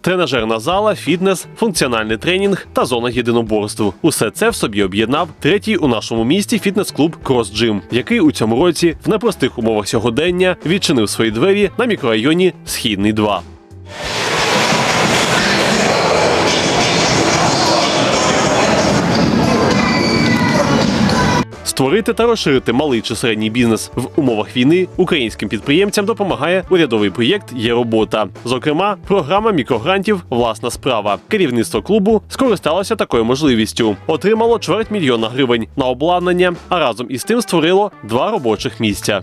тренажерна зала, фітнес, функціональний тренінг та зона єдиноборств. Усе це в собі об'єднав третій у нашому місті фітнес-клуб Крос Джим, який у цьому році в непростих умовах сьогодення відчинив свої двері на мікрорайоні Східний 2. Створити та розширити малий чи середній бізнес в умовах війни українським підприємцям допомагає урядовий проєкт Є робота. Зокрема, програма мікрогрантів Власна справа. Керівництво клубу скористалося такою можливістю. Отримало чверть мільйона гривень на обладнання, а разом із тим створило два робочих місця.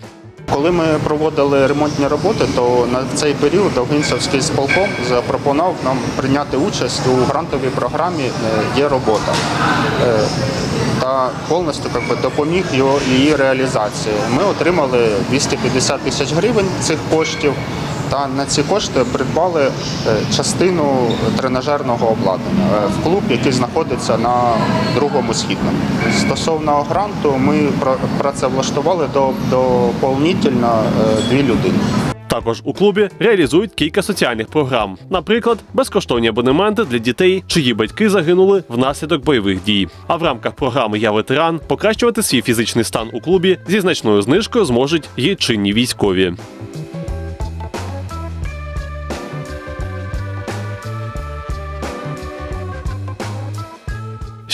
Коли ми проводили ремонтні роботи, то на цей період Довгинцевський сполком запропонував нам прийняти участь у грантовій програмі е, Є робота Е, та повністю би, допоміг його, її реалізації. Ми отримали 250 тисяч гривень цих коштів. Та на ці кошти придбали е, частину тренажерного обладнання е, в клуб, який знаходиться на другому східному. Стосовно гранту, ми працевлаштували до, доповнительно е, дві людини. Також у клубі реалізують кілька соціальних програм, наприклад, безкоштовні абонементи для дітей, чиї батьки загинули внаслідок бойових дій. А в рамках програми Я ветеран покращувати свій фізичний стан у клубі зі значною знижкою зможуть і чинні військові.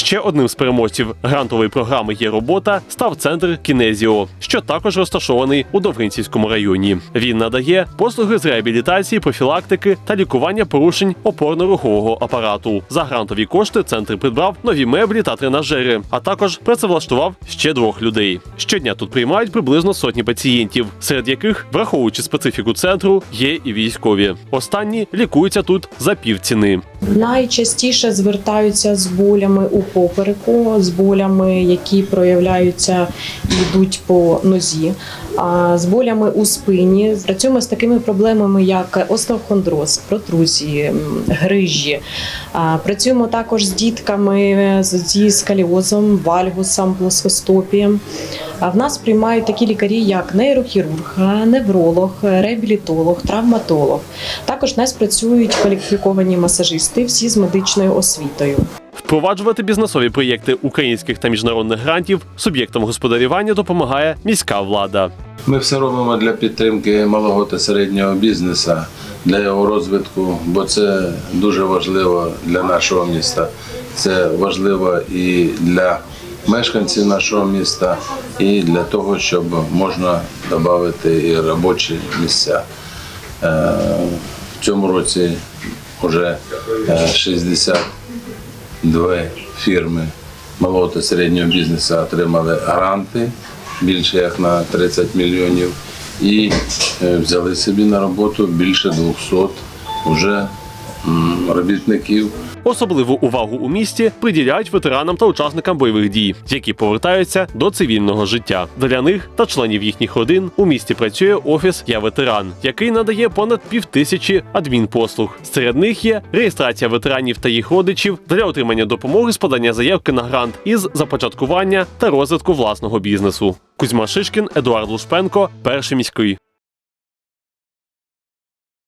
Ще одним з переможців грантової програми є робота став центр Кінезіо, що також розташований у Довгинцівському районі. Він надає послуги з реабілітації, профілактики та лікування порушень опорно-рухового апарату. За грантові кошти центр придбав нові меблі та тренажери, а також працевлаштував ще двох людей. Щодня тут приймають приблизно сотні пацієнтів, серед яких, враховуючи специфіку центру, є і військові. Останні лікуються тут за півціни. Найчастіше звертаються з болями у попереку, з болями, які проявляються і йдуть по нозі, а з болями у спині. Працюємо з такими проблемами, як остеохондроз, протрузії, грижі. Працюємо також з дітками зі скаліозом, вальгусом, плоскостопієм. В нас приймають такі лікарі, як нейрохірург, невролог, реабілітолог, травматолог. Також в нас працюють кваліфіковані масажисти, всі з медичною освітою. Впроваджувати бізнесові проєкти українських та міжнародних грантів суб'єктам господарювання допомагає міська влада. Ми все робимо для підтримки малого та середнього бізнесу, для його розвитку, бо це дуже важливо для нашого міста. Це важливо і для мешканців нашого міста, і для того, щоб можна додати і робочі місця. Е, в цьому році вже е, 60 дві фірми малого та середнього бізнесу отримали гранти більше як на 30 мільйонів, і е, взяли собі на роботу більше 200 вже робітників. Особливу увагу у місті приділяють ветеранам та учасникам бойових дій, які повертаються до цивільного життя. Для них та членів їхніх родин у місті працює офіс Я ветеран, який надає понад півтисячі адмінпослуг. Серед них є реєстрація ветеранів та їх родичів для отримання допомоги з подання заявки на грант із започаткування та розвитку власного бізнесу. Кузьма Шишкін, Едуард Лушпенко, перший міський.